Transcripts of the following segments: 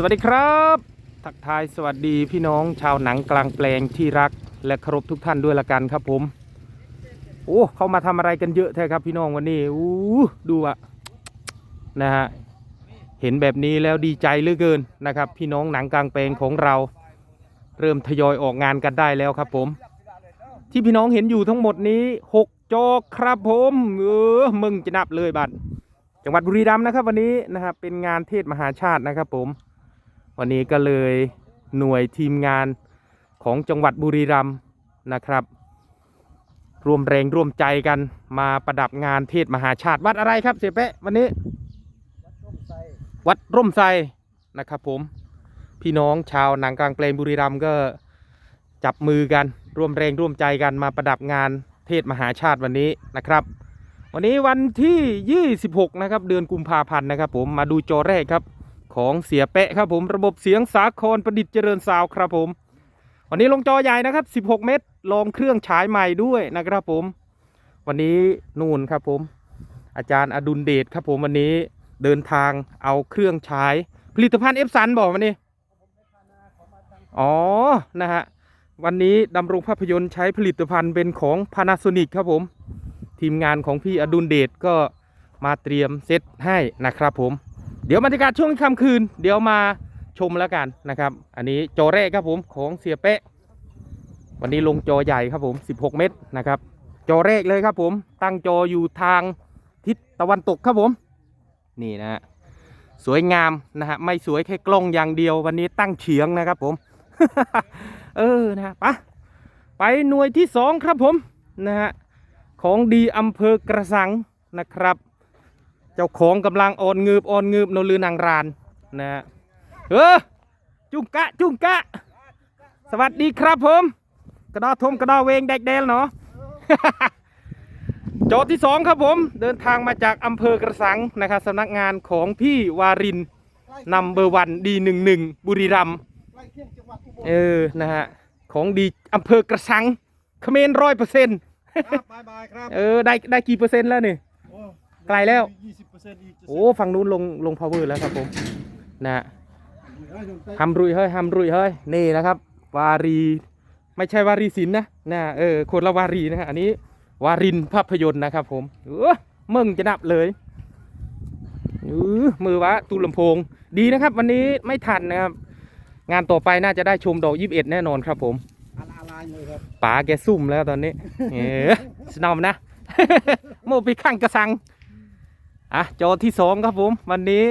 สวัสดีครับ ทักทายสวัสดีพี่น้องชาวหนังกลางแปลงที่รักและเคารพทุกท่านด้วยละกันครับผม โอ้เขามาทำอะไรกันเยอะแท้ครับพี่น้องวันนี้อู้ดูอะนะฮะเห็นแบบนี้แล้วดีใจเหลือเกินนะครับ พี่น้องหนังกลางแปลงของเรา เริ่มทยอยออกงานกันได้แล้วครับผม ที่พี่น้องเห็นอยู่ทั้งหมดนี้หกจอครับผมเออมึงจะนับเลยบัตรจังหวัดบุรีรัมย์นะครับวันนี้นะครับเป็นงานเทศมหาชาตินะครับผม วันนี้ก็เลยหน่วยทีมงานของจังหวัดบุรีรัมย์นะครับ ร่วมแรงร่วมใจกันมาประดับงานเทศมหาชาติวัดอะไรครับเสียเป๊ะวันนี้ วัดร่มไทรนะครับผมพี่น้องชาวหนังกลางแปลงบุรีรัมย์ก็จับมือกันร่วมแรงร่วมใจกันมาประดับงานเทศมหาชาติวันนี้นะครับ วันนี้วันที่ 26 นะครับ เดือนกุมภาพันธ์นะครับ ผมมาดูจอแรกครับ ของเสียเปะครับผมระบบเสียงสาครประดิษฐ์เจริญซาวครับผม วันนี้ลงจอใหญ่นะครับ 16 เมตรลองเครื่องฉายใหม่ด้วยนะครับผม วันนี้นู่นครับผม อาจารย์อดุลเดชครับผมวันนี้เดินทางเอาเครื่องฉายผลิตภัณฑ์เอฟซันบอกวันนี้อ๋อนะฮะวันนี้ดำรงภาพยนตร์ใช้ผลิตภัณฑ์เป็นของ Panasonic ครับผม ทีมงานของพี่อดุลเดชก็มาเตรียมเซตให้นะครับผม เดี๋ยวบรรยากาศช่วงค่ำคืน เดี๋ยวมาชมแล้วกันนะครับ อันนี้จอแรกครับผมของเสียเป๊ะ วันนี้ลงจอใหญ่ครับผม 16 เมตรนะครับจอแรกเลยครับผม ตั้งจออยู่ทางทิศตะวันตกครับผม นี่นะฮะสวยงามนะฮะไม่สวยแค่กล้องอย่างเดียว วันนี้ตั้งเฉียงนะครับผม เออนะฮะไปะไปหน่วยที่สองครับผมนะฮะของดีอำเภอกระสังนะครับ เจ้าของกำลังอ่อนเงืบอ่อนเงืบโนลือนางรานนะฮะเออจุงกะจุงกะ สวัสดีครับผมกระดอทมกระดอเวงแดกเดลเนาะโจทย์ที่สองครับผมเดินทางมาจากอำเภอกระสังนะครับสำนักงานของพี่วารินนัมเบอร์วันดีหนึ่งหนึ่งบุรีรัมย์ใกล้เคียงจังหวัดอุบลเออนะฮะของดีอำเภอกระสังเขมรร้อยเปอร์เซ็นต์ครับบายบายครับเออได้ได้กี่เปอร์เซ็นต์แล้วนี่โอ้ ไกลแล้วยี่สิบเปอร์เซ็นต์อีกจะโอ้ฝั่งนู้นลงลงพาวเวอร์แล้วครับผมนะฮะเอ้ยลงใต้ฮัมรุยเฮ้ยฮัมรุยเฮ้ยนี่นะครับ วารีไม่ใช่วารีศิลป์นะนะเออคนละวารีนะฮะอันนี้วารินภาพยนตร์นะครับผมเออมึงจะนับเลยเออมือวะตูลำโพง ดีนะครับ วันนี้ไม่ทันนะครับ งานต่อไปน่าจะได้ชมดอกยิบเอ็ดแน่นอนครับผมอะไรอะไรเลยครับป๋าแกซุ่มแล้วตอนนี้ เออสนอมนะ โมไปข้างกระสัง อะจอที่สองครับผมวันนี้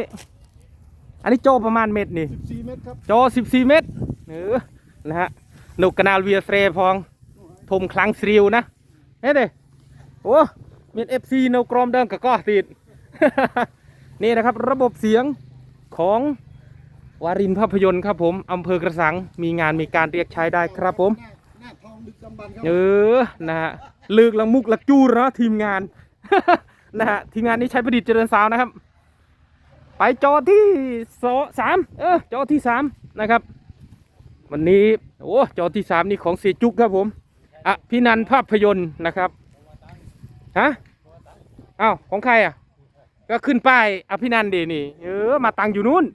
อันนี้จอประมาณเม็ดนี่สิบสี่เมตรครับจอ14เมตรเออนะฮะนกกระนาลเวียเฟรพองทมคลังสริวนะเฮ้ยเด้โอ้มีเอฟซีนกรอมเดินกับก็ติดนี่นะครับระบบเสียงของวารินภาพยนตร์ครับผมอำเภอกระสังมีงานมีการเรียกใช้ได้ครับผมหน้าหน้าทองดึกดำบรรพ์ครับเออนะฮะเลือกละมุกละจูรนะทีมงาน นะฮะทีมงานนี้ใช้ประดิษฐ์เจริญสาวนะครับ ไปจอที่สองสามเออจอที่สามนะครับ วันนี้โอ้จอที่สามนี่ของเสียจุกครับผมอะพี่นันภาพยนตร์นะครับฮะอ้าวของใครอะ ก็ขึ้นป้ายอภินันท์ดีนี่เออมาตังอยู่นู้น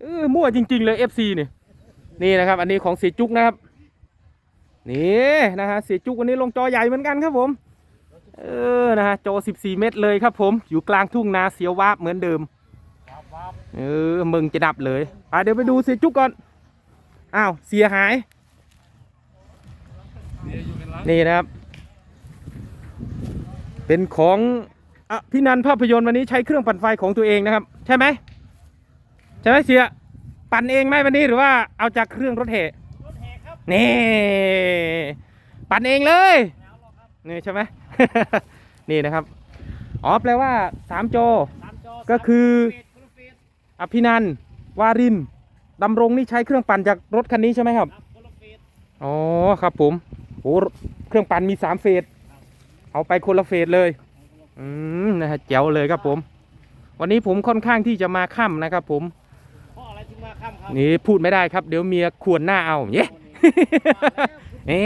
เออมั่วจริง ๆ เลย FC นี่นี่นะครับ อันนี้ของเสียจุกนะครับนี่นะฮะเสียจุกวันนี้ลงจอใหญ่เหมือนกันครับผม เออนะฮะจอ14 เมตรเลยครับผม อยู่กลางทุ่งนาเสียววาบเหมือนเดิม เออ มึงจะดับเลยไปเดี๋ยวไปดูเสียจุกก่อน อ้าว เสียหาย นี่นะครับ เป็นของอพี่นันท์ภาพยนตร์วันนี้ใช้เครื่องปั่นไฟของตัวเองนะครับ ใช่ไหมใช่ไหมเสีย ปั่นเองไหมวันนี้หรือว่าเอาจากเครื่องรถแห่นี่ปั่นเองเลยนี่ใช่ไหม นี่นะครับ อ๋อแปลว่าสามจอก็คือ อภินันท์วารินดำรงนี่ใช้เครื่องปั่นจากรถคันนี้ใช่ไหมครับ อ๋อครับผมโอ้เครื่องปั่นมีสามเฟสเอาไปคนละเฟสเลย อืมนะฮะเจ๋วเลยครับผม วันนี้ผมค่อนข้างที่จะมาค่ำนะครับ ผมเพราะอะไรถึงมาค่ำครับนี่พูดไม่ได้ครับ เดี๋ยวเมียขวนหน้าเอาเย้เอ๊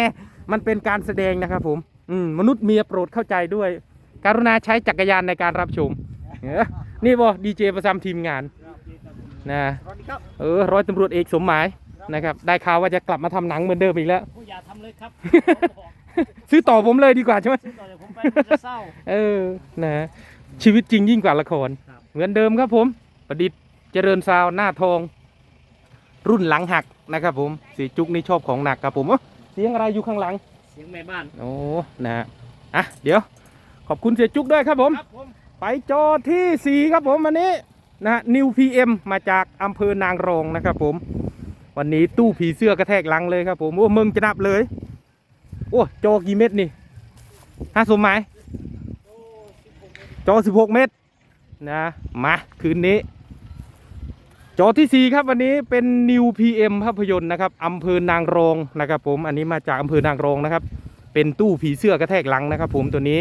ะมันเป็นการแสดงนะครับผม อืมมนุษย์เมียโปรดเข้าใจด้วย การุณาใช้จักรยานในการรับชมเอ้อนี่บอดีเจประจำทีมงานนะสวัสดีครับเออร้อยตำรวจเอกสมหมายนะครับ ได้ข่าวว่าจะกลับมาทำหนังเหมือนเดิมอีกแล้วผู้อย่าทำเลยครับซื้อต่อผมเลยดีกว่าใช่ไหมซึ่งต่อจากผมไปผมจะเศร้าเออนะชีวิตจริงยิ่งกว่าละครครับเหมือนเดิมครับผม ประดิษฐ์เจริญซาวน์หน้าทอง รุ่นหลังหักนะครับผมสีจุกนี่ชอบของหนักครับผมเอ้าเสียงอะไรอยู่ข้างหลังเสียงแม่บ้าน โอ้นะฮะอะเดี๋ยว ขอบคุณเสียจุกด้วยครับผม ครับผมไปจอที่ 4 ครับผมวันนี้นะฮะนิวพีเอ็มมาจากอำเภอนางรองนะครับผม วันนี้ตู้ผีเสื้อกระแทกหลังเลยครับผม โอ้มึงจะนับเลย โอ้จอกี่เม็ดนี่ห้าสมหมายจอ 16 เม็ดนะ มา คืนนี้ จอที่ 4 ครับวันนี้เป็น New PM ภาพยนตร์นะครับอำเภอนางรองนะครับ ผมอันนี้มาจากอำเภอนางรองนะครับ เป็นตู้ผีเสื้อกระแทกหลังนะครับ ผมตัวนี้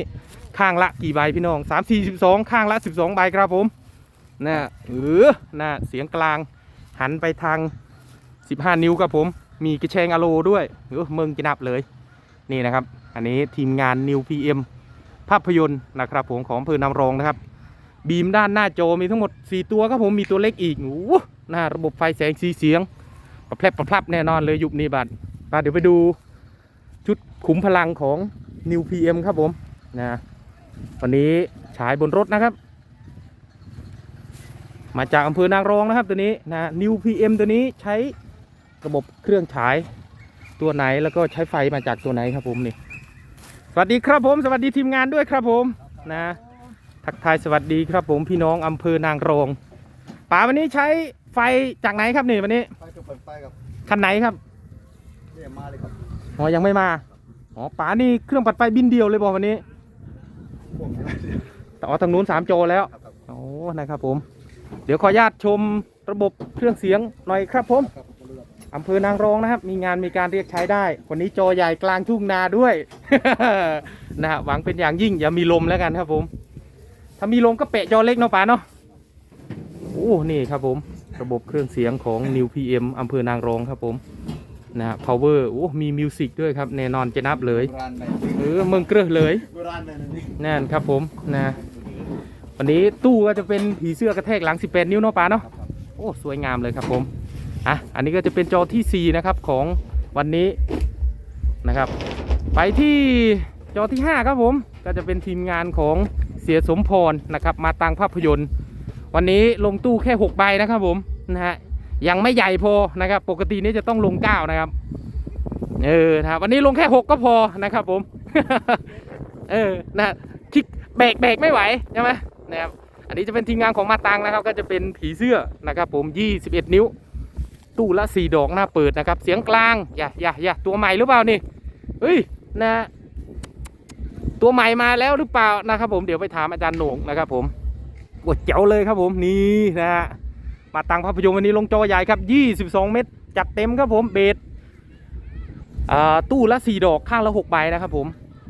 ข้างละกี่ใบพี่น้อง 3 4 12 ข้างละ 12 ใบครับผมนะเออนะเสียงกลางหันไปทาง 15 นิ้วครับผม มีกระแชงอะโลด้วยเออเมืองจะนับเลย นี่นะครับ อันนี้ทีมงาน New PM ภาพยนตร์นะครับผมของอำเภอนางรองนะครับ บีมด้านหน้าจอมีทั้งหมด 4 ตัวครับผมมีตัวเล็กอีกโอ้โหน้าระบบไฟแสงสีเสียงประแพรบประพรับแน่นอนเลยยุคนี้บัดมาเดี๋ยวไปดูชุดขุมพลังของ New PM ครับผมนะวันนี้ฉายบนรถนะครับ มาจากอำเภอนางรองนะครับตัวนี้นะ New PM ตัวนี้ใช้ระบบเครื่องฉายตัวไหนแล้วก็ใช้ไฟมาจากตัวไหนครับผมนี่ สวัสดีครับผม สวัสดีทีมงานด้วยครับผมนะ ทักทายสวัสดีครับผมพี่น้องอำเภอนางรองป๋าวันนี้ใช้ไฟจากไหนครับนี่วันนี้ไปจะเปิดไฟกับคันไหนครับเนี่ยมาเลยครับอ๋อยังไม่มาอ๋อป๋านี่เครื่องปัดไฟบินเดียวเลยบอกวันนี้พวกอะไรแต่อ๋อทางนู้นสามโจแล้วครับครับโอ้นะครับผม เดี๋ยวขออนุญาตชมระบบเครื่องเสียงหน่อยครับผมครับเรืออำเภอนางรองนะครับ มีงานมีการเรียกใช้ได้วันนี้จอใหญ่กลางทุ่งนาด้วยนะฮะหวังเป็นอย่างยิ่งอย่ามีลมแล้วกันครับผม ถ้ามีลมก็เปะจอเล็กเนาะป๋าเนาะโอ้นี่ครับผม ระบบเครื่องเสียงของ New PM อำเภอนางรองครับผมนะฮะ power โอ้มีมิวสิกด้วยครับแน่นอนจะนับเลยโบราณไหนเออเมืองเกลือเลยโบราณไหนนี่แน่นครับผมนะ วันนี้ตู้ก็จะเป็นผีเสื้อกระแทกหลัง 18 นิ้วเนาะป๋าเนาะครับครับโอ้สวยงามเลยครับผมอะอันนี้ก็จะเป็นจอทีสี่ 4 นะครับของวันนี้นะครับ ไปที่จอที่ 5 ครับผมก็จะเป็นทีมงานของเสียสมพรนะครับ มาตังภาพยนตร์ วันนี้ลงตู้แค่ 6 ใบนะครับผมนะฮะยังไม่ใหญ่พอนะครับ ปกตินี่จะต้องลง 9 นะครับ เออนะครับวันนี้ลงแค่ 6 ก็พอนะครับผม เออนะคิกแบกแบกไม่ไหวใช่ไหมนะครับอันนี้จะเป็นทีมงานของมาตังนะครับ ก็จะเป็นผีเสื้อนะครับผม 21 นิ้ว ตู้ละ 4 ดอกหน้าเปิดนะครับ เสียงกลางอย่าอย่าอย่าตัวใหม่หรือเปล่านี่เฮ้ยนะ ตัวใหม่มาแล้วหรือเปล่านะครับผมเดี๋ยวไปถามอาจารย์โหน่งนะครับผมโอ้เจ๋วเลยครับผมนี่นะฮะมาตังภาพยนตร์วันนี้ลงจอใหญ่ครับ 22 เมตร จัดเต็มครับผมเบสอ่าตู้ละ 4 ดอกข้างละ 6 ใบนะครับผม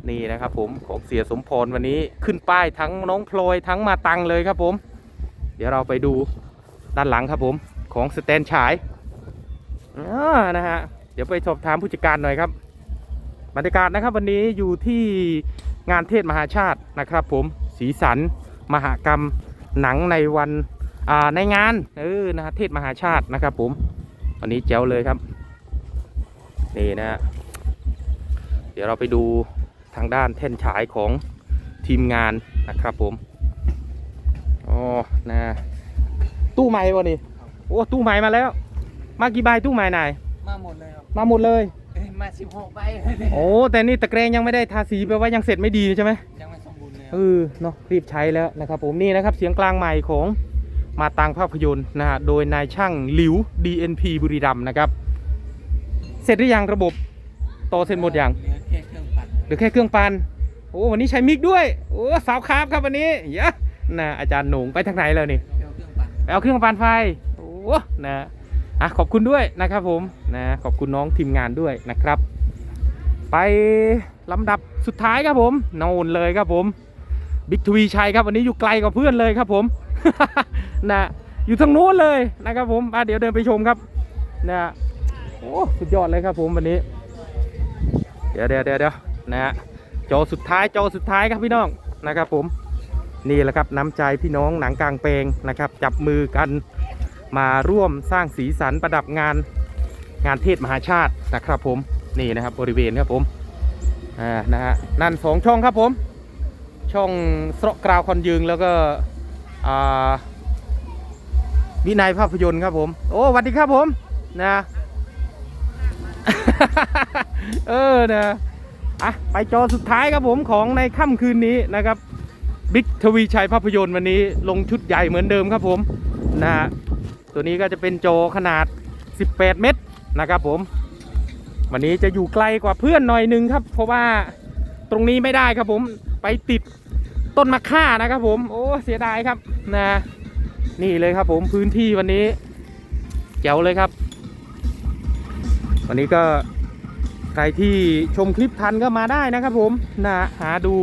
นี่นะครับผมของเสียสมพรวันนี้ขึ้นป้ายทั้งน้องพลอยทั้งมาตังเลยครับผม เดี๋ยวเราไปดูด้านหลังครับผมของสแตนฉายอ่านะฮะเดี๋ยวไปสอบถามผู้จัดการหน่อยครับบรรยากาศนะครับวันนี้อยู่ที่ งานเทศมหาชาตินะครับ ผมสีสัน มหกรรมหนังในวันอ่าในงานเออนะฮะเทศมหาชาตินะครับ ผมวันนี้แจ๋วเลยครับนี่นะฮะเดี๋ยวเราไปดูทางด้านแท่นฉายของทีมงานนะครับ ผมอ๋อนะตู้ใหม่วะนี่โอ้ตู้ใหม่มาแล้ว มากี่ใบตู้ใหม่นายมาหมดเลยครับมาหมดเลยเอ้ย มาสิบหกใบโอ้แต่นี่ตะแกรงยังไม่ได้ทาสีแปลว่ายังเสร็จไม่ดีใช่ไหมยังไม่สมบูรณ์เลยคเอรับอเนาะรีบใช้แล้วนะครับผมนี่นะครับเสียงกลางใหม่ของมาตังภาพยนตร์นะฮะโดยนายช่างหลิว DNP บุรีรัมย์นะครับ เสร็จหรือยังระบบต่อเสร็จหมดยังเหลือแค่เครื่องปั่นหรือแค่เครื่องปั่นโอ้วันนี้ใช้มิกด้วยโอ้สาวคราฟครับวันนี้เยอะนะอาจารย์หนุ่งไปทางไหนแล้วนี่เดี๋ยวเครื่องปั่นไปเอาเครื่องปั่นไฟโอ้นะ อะขอบคุณด้วยนะครับผมนะขอบคุณน้องทีมงานด้วยนะครับ ไปลำดับสุดท้ายครับผมโน่นเลยครับผมบิ๊กทวีชัยครับวันนี้อยู่ไกลกว่าเพื่อนเลยครับผมนะอยู่ทางโน้นเลยนะครับผมอะเดี๋ยวเดินไปชมครับนะโอ้สุดยอดเลยครับผมวันนี้เดี๋ยวเดี๋ยวเดี๋ยวเดี๋ยวนะฮะจอสุดท้ายจอสุดท้ายครับพี่น้องนะครับผมนี่แหละครับน้ำใจพี่น้องหนังกลางแปลงนะครับ จับมือกัน มาร่วมสร้างสีสันประดับงานงานเทศมหาชาตินะครับผมนี่นะครับบริเวณครับผมอ่านะฮะนั่นสองช่องครับผม ช่องสระกราวคอนยืงแล้วก็อ่าวินัยภาพยนตร์ครับผม โอ้สวัสดีครับผมนะเออนะอะไปจอสุดท้ายครับผมของในค่ำคืนนี้นะครับบิ๊กทวีชัยภาพยนตร์วันนี้ลงชุดใหญ่เหมือนเดิมครับผมนะฮะ ตัวนี้ก็จะเป็นโจขนาด 18 เมตรนะครับผม วันนี้จะอยู่ไกลกว่าเพื่อนหน่อยนึงครับ เพราะว่าตรงนี้ไม่ได้ครับผมไปติดต้นมะค่านะครับผมโอ้เสียดายครับนะ นี่เลยครับผมพื้นที่วันนี้แจ๋วเลยครับ วันนี้ก็ใครที่ชมคลิปทันก็มาได้นะครับผมนะหาดู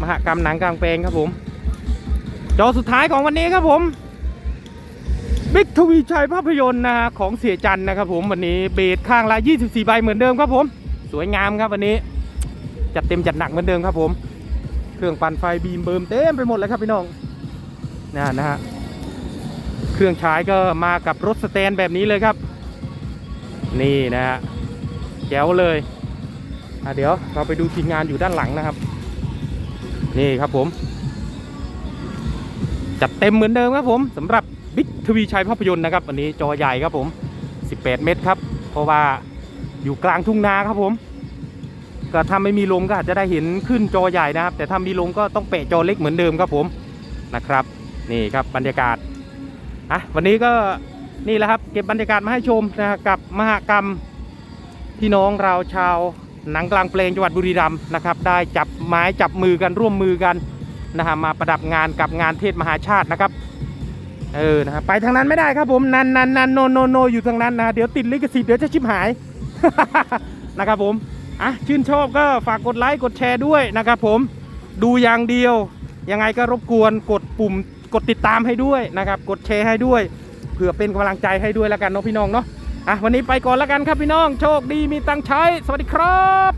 มหกรรมหนังกลางแปลงครับผม จอสุดท้ายของวันนี้ครับผม บิ๊กทวีชัยภาพยนตร์นะฮะของเสียจันนะครับผมวันนี้เบสข้างละ 24 ใบเหมือนเดิมครับผม สวยงามครับวันนี้ จัดเต็มจัดหนักเหมือนเดิมครับผม เครื่องปั่นไฟบีมเบิมเต็มไปหมดเลยครับพี่น้องนะนะฮะเครื่องใช้ก็มากับรถสแตนแบบนี้เลยครับ นี่นะฮะแจ๋วเลยอะเดี๋ยวเราไปดูทีมงานอยู่ด้านหลังนะครับ นี่ครับผม จัดเต็มเหมือนเดิมครับผมสำหรับ ทวีชัยภาพยนตร์นะครับวันนี้จอใหญ่ครับผม 18 เมตรครับ เพราะว่าอยู่กลางทุ่งนาครับผมก็ถ้าไม่มีลมก็อาจจะได้เห็นขึ้นจอใหญ่นะครับ แต่ถ้ามีลมก็ต้องเปะจอเล็กเหมือนเดิมครับผมนะครับ นี่ครับบรรยากาศอะวันนี้ก็นี่แหละครับ เก็บบรรยากาศมาให้ชมนะกับมหกรรมพี่น้องเราชาวหนังกลางเพลงจังหวัดบุรีรัมย์นะครับ ได้จับไม้จับมือกันร่วมมือกันนะฮะมาประดับงานกับงานเทศมหาชาตินะครับ เออนะไปทางนั้นไม่ได้ครับผมนันนันนันโนโนโนอยู่ทางนั้นนะ เดี๋ยวติดลิขสิทธิ์เดี๋ยวจะชิบหาย นะครับผมอะชื่นชอบก็ฝากกดไลค์กดแชร์ด้วยนะครับผมดูอย่างเดียว ยังไงก็รบกวนกดปุ่มกดติดตามให้ด้วยนะครับ กดแชร์ให้ด้วยเผื่อเป็นกำลังใจให้ด้วยแล้วกันเนาะพี่น้องเนาะอะวันนี้ไปก่อนแล้วกันครับพี่น้อง โชคดีมีตังใช้ สวัสดีครับ